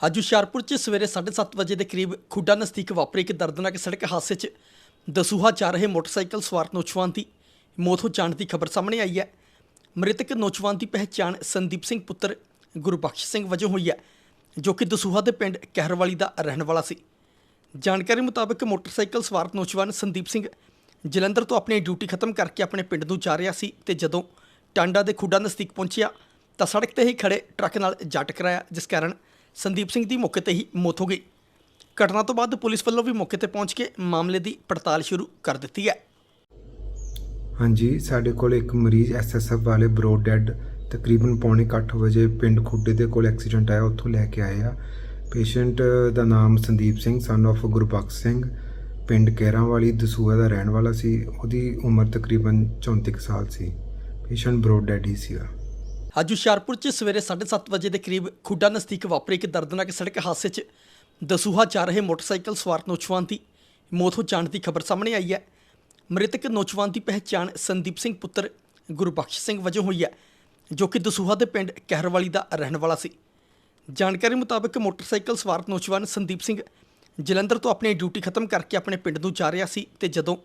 ਅੱਜ ਹੁਸ਼ਿਆਰਪੁਰ 'ਚ ਸਵੇਰੇ 7:30 ਵਜੇ ਦੇ ਕਰੀਬ ਖੁੱਡਾ ਨਜ਼ਦੀਕ ਵਾਪਰੇ ਇੱਕ ਦਰਦਨਾਕ ਸੜਕ ਹਾਦਸੇ 'ਚ ਦਸੂਹਾ ਜਾ ਰਹੇ ਮੋਟਰਸਾਈਕਲ ਸਵਾਰ ਨੌਜਵਾਨ ਦੀ ਮੌਤ ਹੋ ਜਾਣ ਦੀ ਖਬਰ ਸਾਹਮਣੇ ਆਈ ਹੈ। ਮ੍ਰਿਤਕ ਨੌਜਵਾਨ ਦੀ ਪਹਿਚਾਣ ਸੰਦੀਪ ਸਿੰਘ ਪੁੱਤਰ ਗੁਰਬਖਸ਼ ਸਿੰਘ ਵਜੋਂ ਹੋਈ ਹੈ, ਜੋ ਕਿ ਦਸੂਹਾ ਦੇ ਪਿੰਡ ਕਹਿਰਵਾਲੀ ਦਾ ਰਹਿਣ ਵਾਲਾ ਸੀ। ਜਾਣਕਾਰੀ ਮੁਤਾਬਕ ਮੋਟਰਸਾਈਕਲ ਸਵਾਰ ਨੌਜਵਾਨ ਸੰਦੀਪ ਸਿੰਘ ਜਲੰਧਰ ਤੋਂ ਆਪਣੀ ਡਿਊਟੀ ਖਤਮ ਕਰਕੇ ਆਪਣੇ ਪਿੰਡ ਨੂੰ ਜਾ ਰਿਹਾ ਸੀ ਤੇ ਜਦੋਂ ਟਾਂਡਾ ਦੇ ਖੁੱਡਾ ਨਜ਼ਦੀਕ ਪਹੁੰਚਿਆ ਤਾਂ ਸੜਕ ਤੇ ਹੀ ਖੜੇ ਟਰੱਕ ਨਾਲ ਜਾ ਟਕਰਾਇਆ, ਜਿਸ ਕਾਰਨ ਸੰਦੀਪ ਸਿੰਘ ਦੀ ਮੌਕੇ ਤੇ ਹੀ ਮੌਤ ਹੋ ਗਈ। ਘਟਨਾ ਤੋਂ ਬਾਅਦ ਪੁਲਿਸ ਵੱਲੋਂ ਵੀ ਮੌਕੇ ਤੇ ਪਹੁੰਚ ਕੇ ਮਾਮਲੇ ਦੀ ਪੜਤਾਲ ਸ਼ੁਰੂ ਕਰ ਦਿੱਤੀ ਹੈ। ਹਾਂਜੀ, ਸਾਡੇ ਕੋਲ ਇੱਕ ਮਰੀਜ਼ ਐਸਐਸਐਫ ਵਾਲੇ ਬਰੋਡ ਡੈਡ ਤਕਰੀਬਨ ਪੌਣੇ ਕੁ ਅੱਠ ਵਜੇ ਪਿੰਡ ਖੁੱਡੇ ਦੇ ਕੋਲ ਐਕਸੀਡੈਂਟ ਆਇਆ, ਉੱਥੋਂ ਲੈ ਕੇ ਆਏ ਆ। ਪੇਸ਼ੈਂਟ ਦਾ ਨਾਮ ਸੰਦੀਪ ਸਿੰਘ ਸਨ of ਗੁਰਬਖਸ਼ ਸਿੰਘ, ਪਿੰਡ ਕੇਰਾਂ ਵਾਲੀ ਦਸੂਆ ਦਾ ਰਹਿਣ ਵਾਲਾ ਸੀ, ਉਹਦੀ ਉਮਰ ਤਕਰੀਬਨ 34 ਕੁ ਸਾਲ ਸੀ। ਪੇਸ਼ੈਂਟ ਬਰੋਡ ਡੈਡ ਹੀ ਸੀਗਾ। ਅੱਜ ਹੁਸ਼ਿਆਰਪੁਰ 'ਚ ਸਵੇਰੇ 7:30 ਵਜੇ ਦੇ ਕਰੀਬ ਖੁੱਡਾ ਨਜ਼ਦੀਕ ਵਾਪਰੇ ਇੱਕ ਦਰਦਨਾਕ ਸੜਕ ਹਾਦਸੇ 'ਚ ਦਸੂਹਾ ਜਾ ਰਹੇ ਮੋਟਰਸਾਈਕਲ ਸਵਾਰ ਨੌਜਵਾਨ ਦੀ ਮੌਤ ਹੋ ਜਾਣ ਦੀ ਖਬਰ ਸਾਹਮਣੇ ਆਈ ਹੈ। ਮ੍ਰਿਤਕ ਨੌਜਵਾਨ ਦੀ ਪਹਿਚਾਣ ਸੰਦੀਪ ਸਿੰਘ ਪੁੱਤਰ ਗੁਰਬਖਸ਼ ਸਿੰਘ ਵਜੋਂ ਹੋਈ ਹੈ, ਜੋ ਕਿ ਦਸੂਹਾ ਦੇ ਪਿੰਡ ਕਹਿਰਵਾਲੀ ਦਾ ਰਹਿਣ ਵਾਲਾ ਸੀ। ਜਾਣਕਾਰੀ ਮੁਤਾਬਕ ਮੋਟਰਸਾਈਕਲ ਸਵਾਰ ਨੌਜਵਾਨ ਸੰਦੀਪ ਸਿੰਘ ਜਲੰਧਰ ਤੋਂ ਆਪਣੀ ਡਿਊਟੀ ਖਤਮ ਕਰਕੇ ਆਪਣੇ ਪਿੰਡ ਨੂੰ ਜਾ ਰਿਹਾ ਸੀ ਤੇ ਜਦੋਂ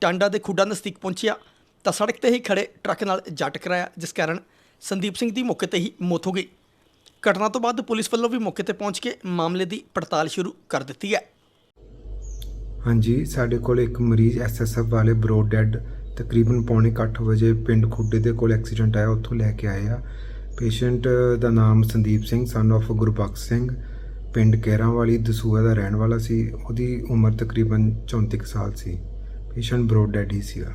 ਟਾਂਡਾ ਦੇ ਖੁੱਡਾ ਨਜ਼ਦੀਕ ਪਹੁੰਚਿਆ ਤਾਂ ਸੜਕ ਤੇ ਹੀ ਖੜੇ ਟਰੱਕ ਨਾਲ ਜਾ ਟਕਰਾਇਆ, ਜਿਸ ਕਾਰਨ ਸੰਦੀਪ ਸਿੰਘ ਦੀ ਮੌਕੇ ਤੇ ਹੀ ਮੌਤ ਹੋ ਗਈ। ਘਟਨਾ ਤੋਂ ਬਾਅਦ ਪੁਲਿਸ ਵੱਲੋਂ ਵੀ ਮੌਕੇ ਤੇ ਪਹੁੰਚ ਕੇ ਮਾਮਲੇ ਦੀ ਪੜਤਾਲ ਸ਼ੁਰੂ ਕਰ ਦਿੱਤੀ ਹੈ। ਹਾਂਜੀ, ਸਾਡੇ ਕੋਲ ਇੱਕ ਮਰੀਜ਼ ਐਸਐਸਐਫ ਵਾਲੇ ਬਰੋਡ ਡੈਡ ਤਕਰੀਬਨ ਪੌਣੇ ਕੁ ਅੱਠ ਵਜੇ ਪਿੰਡ ਖੁੱਡੇ ਦੇ ਕੋਲ ਐਕਸੀਡੈਂਟ ਆਇਆ, ਉੱਥੋਂ ਲੈ ਕੇ ਆਏ ਆ। ਪੇਸ਼ੈਂਟ ਦਾ ਨਾਮ ਸੰਦੀਪ ਸਿੰਘ ਸਨ of ਗੁਰਬਖਸ਼ ਸਿੰਘ, ਪਿੰਡ ਕੇਰਾਂ ਵਾਲੀ ਦਸੂਆ ਦਾ ਰਹਿਣ ਵਾਲਾ ਸੀ, ਉਹਦੀ ਉਮਰ ਤਕਰੀਬਨ 34 ਕੁ ਸਾਲ ਸੀ। ਪੇਸ਼ੈਂਟ ਬਰੋਡ ਡੈਡ ਹੀ ਸੀਗਾ।